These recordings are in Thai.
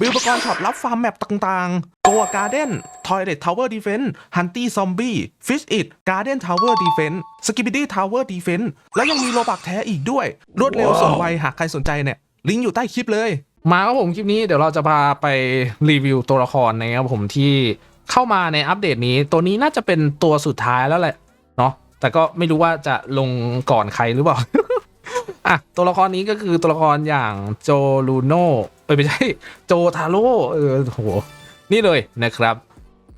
มีอุปกรณ์ช็อปรับฟาร์มแมปต่างๆ ตัวการ์เด้นทอยเลตทาวเวอร์ดีเฟนส์ฮันตี้ซอมบี้ฟิชอิดการ์เด้นทาวเวอร์ดีเฟนส์สกิบิดี้ทาวเวอร์ดีเฟนส์แล้วยังมีโลบักแท้อีกด้วย รวดเร็วสมวัยหากใครสนใจเนี่ย ลิงก์อยู่ใต้คลิปเลย มาครับผมคลิปนี้เดี๋ยวเราจะพาไปรีวิวตัวละครนะครับผมที่เข้ามาในอัปเดตนี้ ตัวนี้น่าจะเป็นตัวสุดท้ายแล้วแหละเนาะแต่ก็ไม่รู้ว่าจะลงก่อนใครหรือเปล่าอะตัวละครนี้ก็คือตัวละครอย่างโจลูโน่ เอ้ยไม่ใช่ โจทาโร่เออโหนี่เลยนะครับ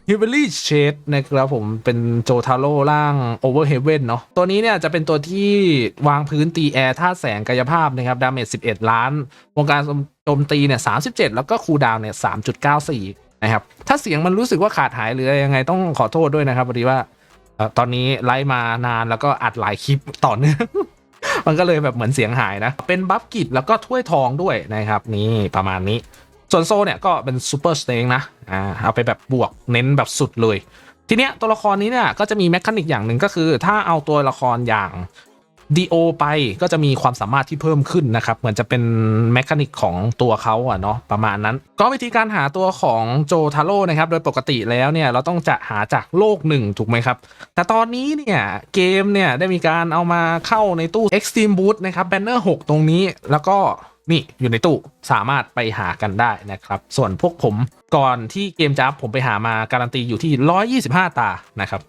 ฮิวเบอรี่เชดนะครับผมเป็นโจทาโร่ร่างโอเวอร์เฮเว่นเนาะตัวนี้เนี่ยจะเป็นตัวที่วางพื้นตีแอร์ท่าแสงกายภาพนะครับ ดาเมจ 11 ล้านวงการโจมตีเนี่ย 37 แล้วก็คูดาวเนี่ย 3.94 นะครับ ถ้าเสียงมันรู้สึกว่าขาดหายหรือยังไงต้องขอโทษด้วยนะครับพอดีว่าตอนนี้ไลฟ์มานานแล้วก็อัดหลายคลิปต่อเนื่อง มันก็เลยแบบเหมือนเสียงหายนะ เป็นบัฟกิจแล้วก็ถ้วยทองด้วยนะครับ นี่ประมาณนี้ ส่วนโซเนี่ยก็เป็นซูเปอร์สเต็งนะอ่าเอาไปแบบบวกเน้นแบบสุดเลย ทีเนี้ยตัวละครนี้เนี่ยก็จะมีแมคานิกอย่างหนึ่งก็คือ ถ้าเอาตัวละครอย่าง ดีโอไปก็จะมีความสามารถที่เพิ่มขึ้นนะครับ เหมือนจะเป็นแมคานิกของตัวเขาอะเนาะประมาณนั้น ก็วิธีการหาตัวของโจทาโร่นะครับ โดยปกติแล้วเนี่ยเราต้องจะหาจากโลกหนึ่งถูกไหมครับ แต่ตอนนี้เนี่ยเกมเนี่ยได้มีการเอามาเข้าในตู้ Extreme Boot นะครับแบนเนอร์6ตรงนี้แล้วก็นี่อยู่ในตู้สามารถไปหากันได้นะครับ ส่วนพวกผมก่อนที่เกมจับผมไปหามาการันตีอยู่ที่ 125 ตานะครับ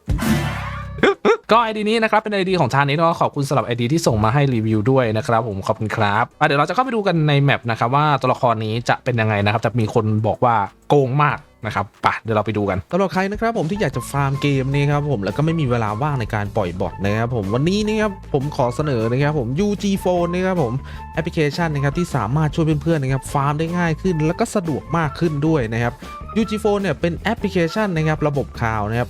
ก็ไอดีนี้นะครับเป็นไอดีของทานนี้ก็ขอบคุณสำหรับไอดีที่ส่งมาให้รีวิวด้วยนะครับผมขอบคุณครับเดี๋ยวเราจะเข้าไปดูกันในแมปนะครับว่าตัวละครนี้จะเป็นยังไงนะครับจะมีคนบอกว่าโกงมากนะครับปะเดี๋ยวเราไปดูกันสำหรับใครนะครับผมที่อยากจะฟาร์มเกมนี่ครับผมแล้วก็ไม่มีเวลาว่างในการปล่อยบอทนะครับผมวันนี้นะครับผมขอเสนอนะครับผม UG Phone นะครับผมแอปพลิเคชันนะครับที่สามารถช่วยเพื่อนๆนะครับฟาร์มได้ง่ายขึ้น แล้วก็สะดวกมากขึ้นด้วยนะครับ UG Phone เนี่ยเป็นแอปพลิเคชันนะครับระบบข่าวนะครับ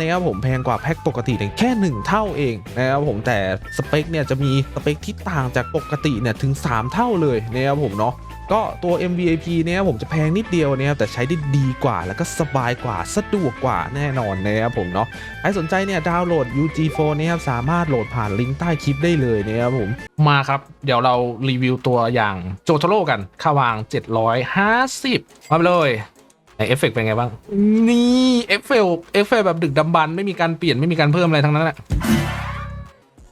นะครับผมแพงกว่าแพ็กปกติเนี่ยแค่ 1 เท่าเองนะครับผมแต่สเปคเนี่ยจะมีสเปคที่ต่างจากปกติเนี่ยถึง 3 เท่าเลยนะครับผมเนาะก็ตัว MVP เนี่ยผมจะแพงนิดเดียวนะครับแต่ใช้ได้ดีกว่า แล้วก็สบายกว่าสะดวกกว่าแน่นอนนะครับผมเนาะใครสนใจเนี่ยดาวน์โหลด UG Phone เนี่ยครับสามารถโหลดผ่านลิงก์ใต้คลิปได้เลยนะครับผมมาครับ เดี๋ยวเรารีวิวตัวอย่างโจโทโร่กันค่าวาง 750 มาเลย เอฟเฟกต์เป็นไงบ้าง นี่เอฟเฟกเอฟเฟกแบบดึกดำบรรพ์ไม่มีการเปลี่ยนไม่มีการเพิ่มอะไรทั้งนั้นแหละ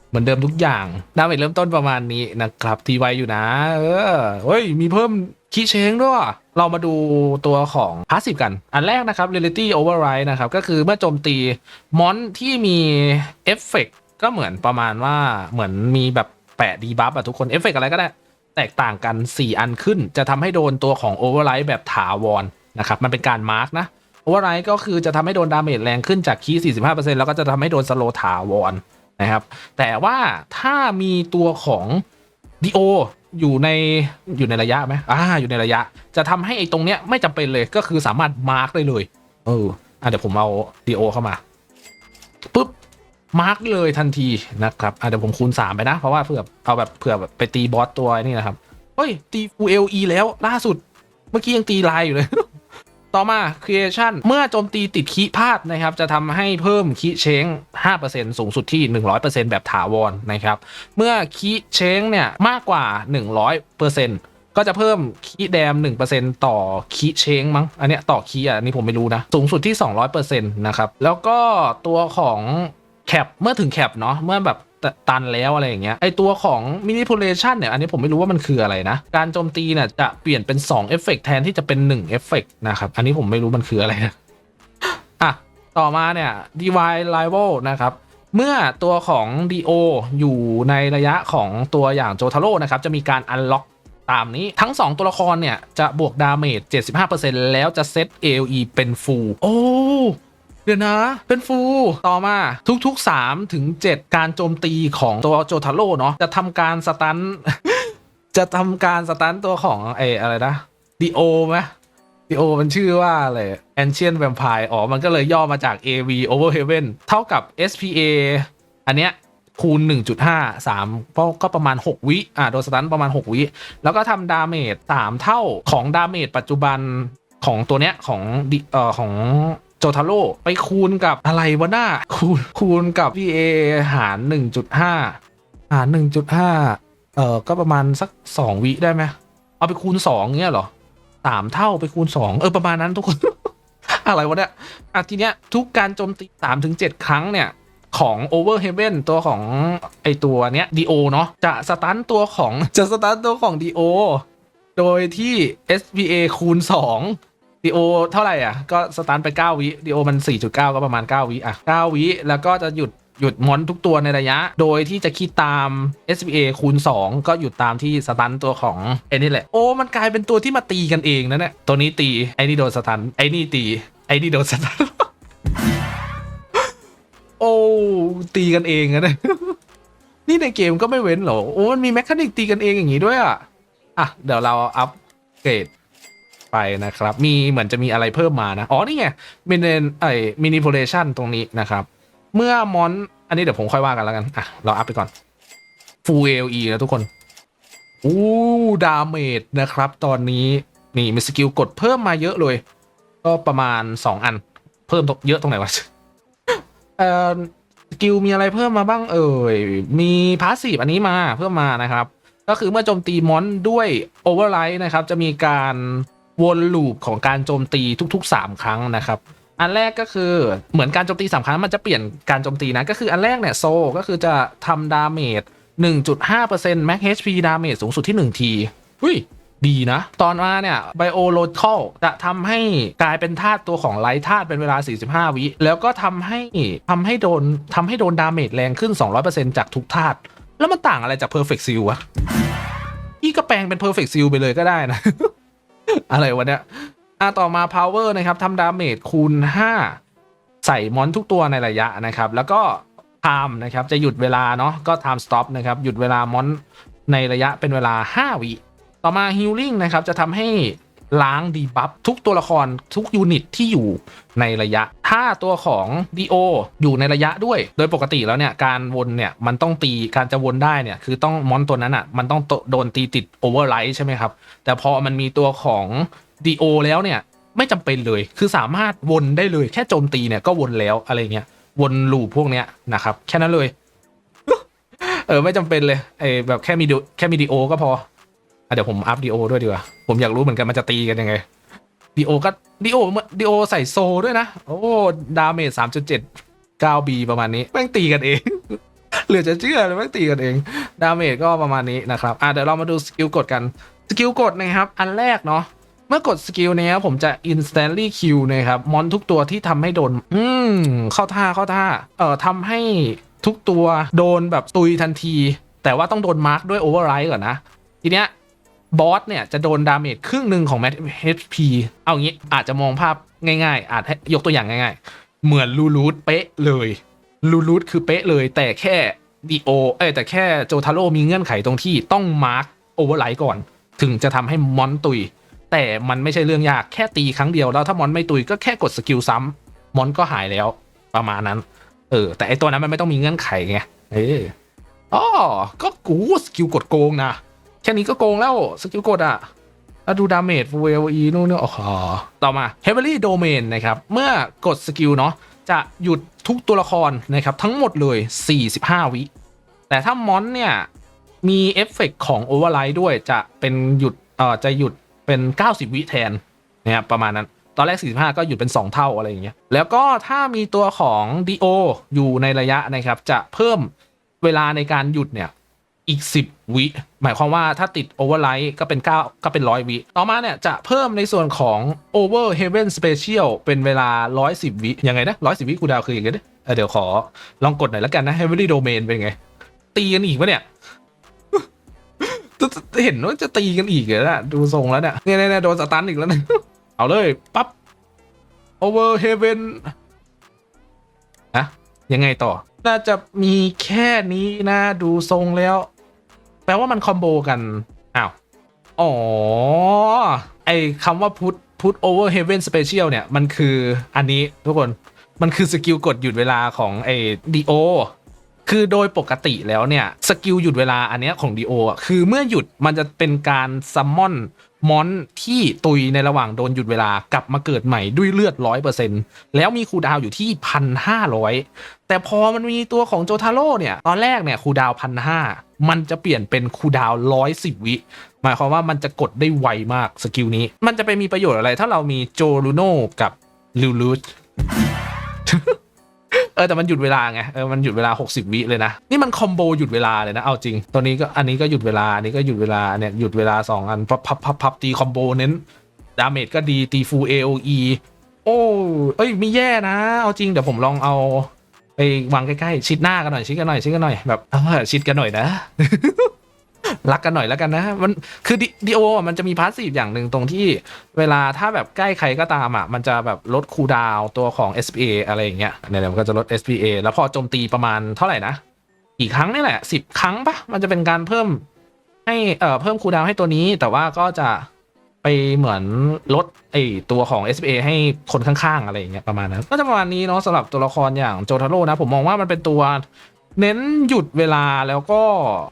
เหมือนเดิมทุกอย่างดาเมจเริ่มต้นประมาณนี้นะครับ ทีไวอยู่นะ เออเฮ้ย มีเพิ่มคีเชงด้วย เรามาดูตัวของพาสซีฟกัน อันแรกนะครับ Reality Override นะครับ ก็คือเมื่อโจมตีมอนที่มีเอฟเฟกต์ก็เหมือนประมาณว่าเหมือนมีแบบแปะดีบัฟอะทุกคนเอฟเฟกต์อะไรก็ได้ แตกต่างกัน 4 อันขึ้น จะทำให้โดนตัวของ Override แบบถาวร นะครับมันเป็นการมาร์กนะ Override ก็คือจะทำให้โดนดาเมจแรงขึ้นจากคีย์45%แล้วก็จะทำให้โดนสโลถาวรนะครับ แต่ว่าถ้ามีตัวของดีโออยู่ในอยู่ในระยะไหมอ่าอยู่ในระยะ จะทำให้ไอ้ตรงเนี้ยไม่จำเป็นเลยก็คือสามารถมาร์กได้เลย เอออะเดี๋ยวผมเอาดีโอเข้ามาปุ๊บมาร์กเลยทันทีนะครับอะเดี๋ยวผมคูณ 3 ไปนะ เพราะว่าเผื่อเอาแบบเผื่อแบบไปตีบอสตัวนี่นะครับเฮ้ยตีฟูเอลีแล้วล่าสุด เมื่อกี้ยังตีลายอยู่เลย ต่อมา creation เมื่อโจมตีติดคีพลาดนะครับ จะทำให้เพิ่มคีย์เชง5%สูงสุดที่ 100%แบบถาวรนะครับ เมื่อคีเชงเนี่ยมากกว่า 100%ก็จะเพิ่มคีแดม 1%ต่อคีเชงมั้ง อันเนี้ยต่อคีอะนนี้ผมไม่รู้นะ สูงสุดที่ 200%นะครับ แล้วก็ตัวของแคปเมื่อถึงแคปเนาะเมื่อแบบ ตันแล้วอะไรอย่างเงี้ยไอตัวของ manipulation เนี่ยอันนี้ผมไม่รู้ว่ามันคืออะไรนะ การโจมตีเนี่ยจะเปลี่ยนเป็น2เอฟเฟกแทนที่จะเป็น1เอฟเฟกนะครับ อันนี้ผมไม่รู้มันคืออะไรนะอะต่อมาเนี่ย divide rival นะครับเมื่อตัวของ DO อยู่ในระยะของตัวอย่างโจทาโร่นะครับ จะมีการ unlock ตามนี้ทั้ง 2 ตัวละครเนี่ย จะบวกดาเมจ 75%แล้วจะเซต AOE เป็น full โอ้ เดี๋ยวนะ เป็นฟูลต่อมาทุกๆ3ถึง7การโจมตีของตัวโจทาโร่เนาะจะทำการสตัน จะทำการสตันตัวของไออะไรนะดีโอไหมดีโอมันชื่อว่าอะไร Ancient Vampire อ๋อ มันก็เลยย่อมาจาก AV Over Heaven เท่ากับ SPA อันเนี้ยคูณ 1.5 3ก็ก็ประมาณ 6 วิอ่าโดนสตันประมาณ 6 วิ แล้วก็ทำดาเมจ3เท่าของดาเมจปัจจุบันของตัวเนี้ยของดิเอ่อของ โจทาโร่ไปคูณกับอะไรวะหน้าคูณคูณกับ PA หาร 1.5 หาร 1.5 เอ่อ ก็ประมาณสัก 2 วิได้ไหมเอาไปคูณ 2เงี้ยเหรอสามเท่าไปคูณ 2 เออ ประมาณนั้นทุกคน อะไรวะเนี่ยอะทีเนี้ยทุกการโจมตี3ถึง7ครั้งเนี่ยของ Over Heaven ตัวของไอตัวเนี้ย DO เนาะจะสตันตัวของจะสตันตัวของ DO โดยที่ SPA คูณ 2 DO เท่าไหร่อะ ก็สตันไป 9 วิ DO มัน 4.9 ก็ประมาณ 9 วิอะ 9 วิแล้วก็จะหยุดหยุดมอนทุกตัวในระยะ โดยที่จะคิดตาม SPA คูณ 2 ก็หยุดตามที่สตันตัวของไอ้นี่แหละ โอ้มันกลายเป็นตัวที่มาตีกันเองนะเนี่ยตัวนี้ตี ไอ้นี่โดนสตันไอ้นี่ตี ไอ้นี่โดนสตันโอ้ตีกันเองอะเนี่ยนี่ในเกมก็ไม่เว้นหรอ โอ้มันมีแมคานิกตีกันเองอย่างนี้ด้วยอะ อะ เดี๋ยวเราอัปเกรด ไปนะครับ มีเหมือนจะมีอะไรเพิ่มมานะ อ๋อ นี่ไงมินไอมินิ p เลชันตรงนี้นะครับ เมื่อมอน อันนี้เดี๋ยวผมค่อยว่ากันแล้วกัน อะ เราอัพไปก่อน Full AOE นะทุกคน อู้ดาเมจนะครับ ตอนนี้ นี่มีสกิลกดเพิ่มมาเยอะเลย ก็ประมาณ 2 อัน เพิ่มเยอะตรงไหนวะ เอ่อสกิลมีอะไรเพิ่มมาบ้างเอ่ย มีพาสซีฟอันนี้มาเพิ่มมานะครับ ก็คือเมื่อโจมตีมอนด้วยโอเวอร์ไลท์นะครับ จะมีการ วนลูปของการโจมตีทุก ๆ 3 ครั้งนะครับ อันแรกก็คือเหมือนการโจมตีสามครั้งมันจะเปลี่ยนการโจมตีนะก็คืออันแรกเนี่ยโซก็คือจะทำดาเมจ1.5% Max HP ดาเมจสูงสุดที่1ทีอุ้ยดีนะ ตอนมาเนี่ย Biological จะทำให้กลายเป็นธาตุตัวของไลท์ธาตุเป็นเวลา 45 วิ แล้วก็ทำให้ทำให้โดนทำให้โดนดาเมจแรงขึ้น 200%จากทุกธาตุแล้วมันต่างอะไรจาก Perfect Seal วะพี่ก็แปลงเป็น Perfect Seal ไปเลยก็ได้นะ อะไรวะเนี่ยอะต่อมา power นะครับทำดาเมจคูณ 5 ใส่มอนทุกตัวในระยะนะครับ แล้วก็ time นะครับ จะหยุดเวลาเนาะก็ time stop นะครับ หยุดเวลามอนในระยะเป็นเวลา 5 วิ ต่อมา healing นะครับ จะทำให้ ล้างดีบัฟทุกตัวละครทุกยูนิตที่อยู่ในระยะ ถ้าตัวของ DO ออยู่ในระยะด้วย โดยปกติแล้วเนี่ยการวนเนี่ยมันต้องตีการจะวนได้เนี่ยคือต้องมอนตัวนั้นอะมันต้องโดนตีติด override ใช่ไหมครับ แต่พอมันมีตัวของ DO แล้วเนี่ยไม่จำเป็นเลย คือสามารถวนได้เลยแค่โจมตีเนี่ยก็วนแล้วอะไรเงี้ย วนลูปพวกเนี้ยนะครับ แค่นั้นเลย เออไม่จำเป็นเลยไอแบบแค่มีดูแค่มีดีโอก็พอ เดี๋ยวผมอัพดีโอด้วยดีกว่า ผมอยากรู้เหมือนกันมันจะตีกันยังไงดีโอก็ดีโอดีโอใส่โซด้วยนะ โอ้ ดาเมจสามจุดเจ็ดเก้าบีประมาณนี้ แม่งตีกันเองเหลือจะเชื่อเลยแม่งตีกันเอง ดาเมจก็ประมาณนี้นะครับ อะเดี๋ยวเรามาดูสกิลกดกัน สกิลกดนะครับ อันแรกเนาะเมื่อกดสกิลเนี้ยผมจะ instantly kill นะครับ มอนทุกตัวที่ทำให้โดน อืม เข้าท่าเข้าท่า เอ่อทำให้ทุกตัวโดนแบบตุยทันที แต่ว่าต้องโดนมาร์กด้วย override ก่อนนะ ทีเนี้ย บอสเนี่ยจะโดนดาเมจครึ่งหนึ่งของ Max HP เอางี้อาจจะมองภาพง่าย ๆ อาจยกตัวอย่างง่าย ๆ เหมือนลูรูทเป๊ะเลยลูรูทคือเป๊ะเลย แต่แค่ดีโอเอ้แต่แค่โจทาโร่มีเงื่อนไขตรงที่ต้องมาร์กโอเวอร์ไลท์ก่อน ถึงจะทำให้มอนตุย แต่มันไม่ใช่เรื่องยากแค่ตีครั้งเดียวแล้วถ้ามอนไม่ตุยก็แค่กดสกิลซ้ำมอนก็หายแล้วประมาณนั้น เออ แต่ไอตัวนั้นมันไม่ต้องมีเงื่อนไขไงเอออ๋อก็กูสกิลกดโกงนะ แค่นี้ก็โกงแล้วสกิลกดอะแล้วดูดาเมจ full AOE นู่นนี่อ๋อต่อมา Heavily Domain นะครับ เมื่อกดสกิลเนาะจะหยุดทุกตัวละครนะครับ ทั้งหมดเลย 45 วิ แต่ถ้ามอนเนี่ย มีเอฟเฟกของ Override ด้วยจะเป็นหยุดเอ่อจะหยุดเป็น 90 วิแทนนะครับประมาณนั้น ตอนแรก 45 ก็หยุดเป็น 2 เท่าอะไรอย่างเงี้ยแล้วก็ถ้ามีตัวของ DO อยู่ในระยะนะครับ จะเพิ่มเวลาในการหยุดเนี่ย อีก 10 วิ หมายความว่าถ้าติด Override ก็เป็น 9 ก็เป็น 100 วิ ต่อมาเนี่ย จะเพิ่มในส่วนของ Over Heaven Special เป็นเวลา 110 วิ ยังไงนะ 110 วิกูดาวคืออย่างไงนะเเดี๋ยวขอลองกดหน่อยแล้วกันนะ Heavily Domain เป็นไง ตีกันอีกปะเนี่ย เห็นว่าจะตีกันอีกเลยนะดูทรงแล้วเนี่ยเนี่ยเนี่ยโดนสตันอีกแล้วนะเอาเลยปั๊บ Over Heaven อะยังไงต่อ น่าจะมีแค่นี้นะดูทรงแล้ว แปลว่ามันคอมโบกัน อ้าว อ๋อ ไอคำว่าพุท put over heaven special เนี่ย มันคืออันนี้ทุกคนมันคือสกิลกดหยุดเวลาของไอดีโอคือโดยปกติแล้วเนี่ย สกิลหยุดเวลาอันเนี้ยของดีโอะคือเมื่อหยุดมันจะเป็นการซัมมอน มอนที่ตุยในระหว่างโดนหยุดเวลากลับมาเกิดใหม่ด้วยเลือดร้อยเปอร์เซ็นแล้วมีคูดาวอยู่ที่พันห้าร้อยแต่พอมันมีตัวของโจทาโร่เนี่ย ตอนแรกเนี่ยคูดาวพันห้ามันจะเปลี่ยนเป็นคูดาวร้อยสิบวิหมายความว่ามันจะกดได้ไวมากสกิลนี้ มันจะไปมีประโยชน์อะไร ถ้าเรามีโจลูโน่กับลิวลูช ออแต่มันหยุดเวลาไงเออมันหยุดเวลา 60 วิเลยนะ นี่มันคอมโบหยุดเวลาเลยนะเอาจริงตัวนี้ก็อันนี้ก็หยุดเวลาอันนี้ก็หยุดเวลาเนี่ยหยุดเวลา 2 อันพับพับพับพับตีคอมโบเน้นดาเมจก็ดีตีฟูล AOE โอ้เอ้ยไม่แย่นะ เอาจริงเดี๋ยวผมลองเอาไปวางใกล้ๆชิดหน้ากันหน่อยชิดกันหน่อยชิดกันหน่อยแบบชิดกันหน่อยนะ รักกันหน่อยแล้วกันนะ มันคือดีโอมันจะมีพาสซีฟอย่างหนึ่งตรงที่ เวลาถ้าแบบใกล้ใครก็ตามอะมันจะแบบลดคูดาวตัวของ SPA อะไรอย่างเงี้ยเนี่ยมันก็จะลด SPA แล้วพอโจมตีประมาณเท่าไหร่นะกี่ครั้งนี่แหละสิบครั้งปะมันจะเป็นการเพิ่มให้เอ่อเพิ่มคูดาวให้ตัวนี้ แต่ว่าก็จะไปเหมือนลดไอตัวของ SPA ให้คนข้างๆ อะไรอย่างเงี้ยประมาณนั้นก็จะประมาณนี้เนาะสำหรับตัวละครอย่างโจทาโร่นะ ผมมองว่ามันเป็นตัวเน้นหยุดเวลาแล้วก็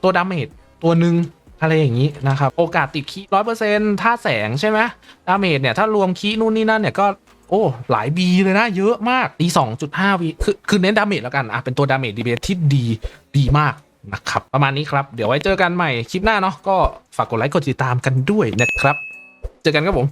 ตัวดาเมจ ตัวหนึ่งอะไรอย่างนี้นะครับ โอกาสติดคีร้อยเปอร์เซ็นต์ท่าแสงใช่ไหมดาเมจเนี่ย ถ้ารวมคีนู่นนี่นั่นเนี่ยก็โอ้ หลายบีเลยนะ เยอะมากดีสองจุดห้าวีคือคือเน้นดาเมจแล้วกัน อะ เป็นตัวดาเมจดีเบทที่ดีดีมากนะครับ ประมาณนี้ครับ เดี๋ยวไว้เจอกันใหม่คลิปหน้าเนาะก็ฝากกดไลค์กดติดตามกันด้วยนะครับ เจอกันครับผม